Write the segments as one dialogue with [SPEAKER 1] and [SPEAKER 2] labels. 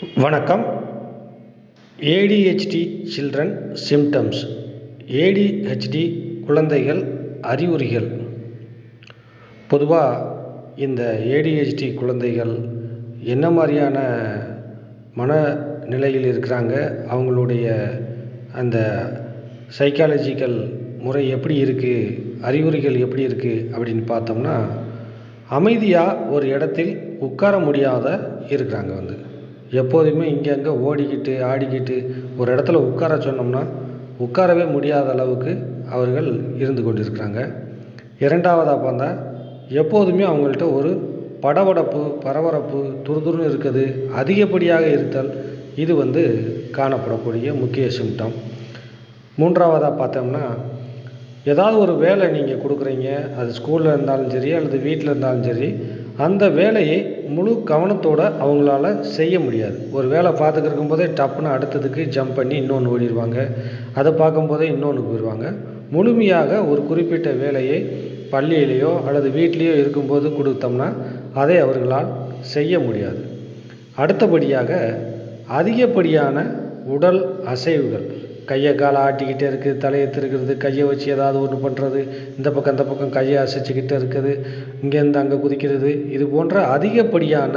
[SPEAKER 1] வணக்கம். ADHD children symptoms ADHD குழந்தைகள் அறிகுறிகள். பொதுவாக இந்த ஏடிஹெச்டி குழந்தைகள் என்ன மாதிரியான மனநிலையில் இருக்கிறாங்க? அவங்களுடைய அந்த சைக்காலஜிக்கல் முறை எப்படி இருக்குது அறிகுறிகள் எப்படி இருக்குது அப்படின்னு பார்த்தோம்னா அமைதியாக ஒரு இடத்தில் உட்கார முடியாத இருக்கிறாங்க வந்து. எப்போதுமே இங்கே அங்கே ஓடிக்கிட்டு ஆடிக்கிட்டு ஒரு இடத்துல உட்கார சொன்னோம்னா உட்காரவே முடியாத அளவுக்கு அவர்கள் இருந்து கொண்டிருக்கிறாங்க. இரண்டாவதாக பார்த்தா எப்போதுமே அவங்கள்ட்ட ஒரு படபடப்பு பரபரப்பு துருதுருன்னு இருக்குது. அதிகப்படியாக இருத்தல் இது வந்து காணப்படக்கூடிய முக்கிய சிம்டம் மூன்றாவதாக பார்த்தோம்னா ஏதாவது ஒரு வேலை நீங்கள் கொடுக்குறீங்க. அது ஸ்கூலில் இருந்தாலும் சரி அல்லது வீட்டில் இருந்தாலும் சரி அந்த வேலையை முழு கவனத்தோடு அவங்களால செய்ய முடியாது. ஒரு வேலை பார்த்துக்கிட்டு இருக்கும்போதே டப்புன்னு அடுத்ததுக்கு ஜம்ப் பண்ணி இன்னொன்று ஓடிடுவாங்க அதை பார்க்கும்போதே இன்னொன்றுக்கு போயிடுவாங்க முழுமையாக ஒரு குறிப்பிட்ட வேலையை பள்ளியிலேயோ அல்லது வீட்லேயோ இருக்கும்போது கொடுத்தோம்னா அதை அவர்களால் செய்ய முடியாது. அடுத்தபடியாக அதிகப்படியான உடல் அசைவுகள். கையை காலை ஆட்டிக்கிட்டே இருக்குது தலையை திருக்கிறது கையை வச்சு ஏதாவது ஒன்று பண்ணுறது இந்த பக்கம் இந்த பக்கம் கையை அசைச்சிக்கிட்டே இருக்குது. இங்கேருந்து அங்கே குதிக்கிறது. இது போன்ற அதிகப்படியான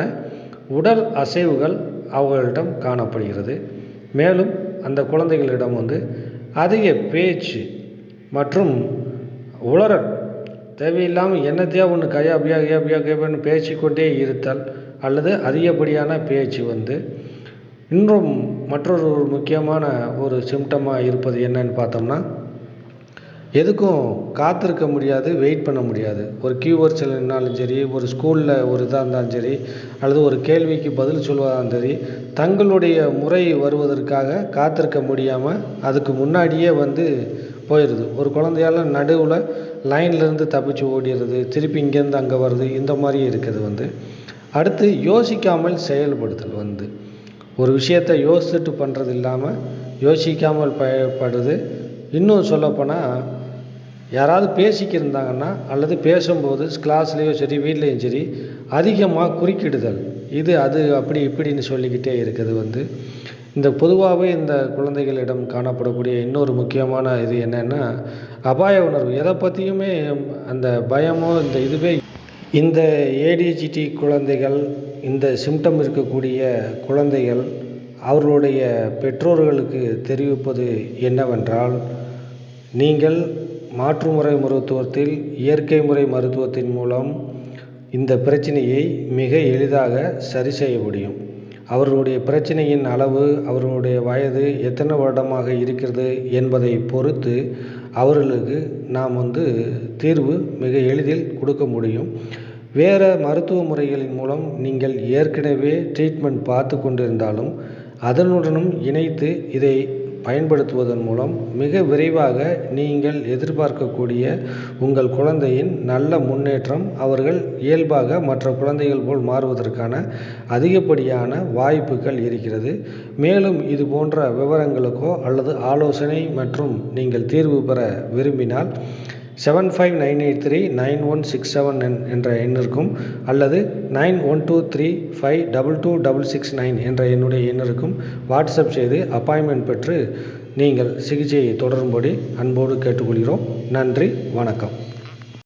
[SPEAKER 1] உடல் அசைவுகள் அவர்களிடம் காணப்படுகிறது. மேலும் அந்த குழந்தைகளிடம் வந்து அதிக பேச்சு மற்றும் உளறல் தேவையில்லாமல் என்னத்தையோ ஒன்று கையா அப்படியா கையா அப்படியா கேன்னு பேசிக்கொண்டே இருத்தல் அல்லது அதிகப்படியான பேச்சு வந்து இன்னும் மற்றொரு முக்கியமான ஒரு சிம்டமாக இருப்பது என்னன்னு பார்த்தோம்னா எதுக்கும் காத்திருக்க முடியாது வெயிட் பண்ண முடியாது. ஒரு கியூவர்ஸில் நின்னாலும் சரி ஒரு ஸ்கூலில் ஒரு இதாக இருந்தாலும் சரி அல்லது ஒரு கேள்விக்கு பதில் சொல்வதாலும் சரி தங்களுடைய முறை வருவதற்காக காத்திருக்க முடியாமல் அதுக்கு முன்னாடியே வந்து போயிடுது ஒரு குழந்தையால் நடுவில் லைன்லேருந்து தப்பிச்சு ஓடிடுறது திருப்பி இங்கேருந்து அங்கே வருது இந்த மாதிரி இருக்குது வந்து. அடுத்து யோசிக்காமல் செயல்படுத்தல் வந்து. ஒரு விஷயத்தை யோசிச்சுட்டு பண்ணுறது இல்லாமல் யோசிக்காமல் பயப்படுது இன்னும் சொல்லப்போனால் யாராவது பேசிக்கிருந்தாங்கன்னா அல்லது பேசும்போது கிளாஸ்லேயும் சரி வீட்லேயும் சரி அதிகமாக குறுக்கிடுதல். இது அது அப்படி இப்படின்னு சொல்லிக்கிட்டே இருக்குது வந்து. இந்த பொதுவாகவே இந்த குழந்தைகளிடம் காணப்படக்கூடிய இன்னொரு முக்கியமான இது என்னென்னா அபாய உணர்வு. எதை பற்றியுமே அந்த பயமோ இந்த இதுவே இந்த ஏடிஜிடி குழந்தைகள் இந்த சிம்டம் இருக்கக்கூடிய குழந்தைகள் அவர்களுடைய பெற்றோர்களுக்கு தெரிவிப்பது என்னவென்றால் நீங்கள் மாற்று முறை மருத்துவத்தில் இயற்கை முறை மருத்துவத்தின் மூலம் இந்த பிரச்சனையை மிக எளிதாக சரி செய்ய முடியும். அவர்களுடைய பிரச்சனையின் அளவு அவர்களுடைய வயது எத்தனை வருடமாக இருக்கிறது என்பதை பொறுத்து அவர்களுக்கு நாம் வந்து தீர்வு மிக எளிதில் கொடுக்க முடியும். வேறு மருத்துவ முறைகளின் மூலம் நீங்கள் ஏற்கனவே ட்ரீட்மெண்ட் பார்த்து கொண்டிருந்தாலும் அதனுடனும் இணைத்து இதை பயன்படுத்துவதன் மூலம் மிக விரைவாக நீங்கள் எதிர்பார்க்கக்கூடிய உங்கள் குழந்தையின் நல்ல முன்னேற்றம் அவர்கள் இயல்பாக மற்ற குழந்தைகள் போல் மாறுவதற்கான அதிகப்படியான வாய்ப்புகள் இருக்கிறது. மேலும் இது போன்ற விவரங்களுக்கோ அல்லது ஆலோசனை மற்றும் நீங்கள் தீர்வு பெற விரும்பினால் seven five nine eight three nine one six seven என்ற எண்ணிற்கும் அல்லது nine one two three five double two double six nine என்ற என்னுடைய எண்ணிற்கும் வாட்ஸ்அப் செய்து அப்பாயின்மெண்ட் பெற்று நீங்கள் சிகிச்சையை தொடரும்படி அன்போடு கேட்டுக்கொள்கிறோம். நன்றி வணக்கம்.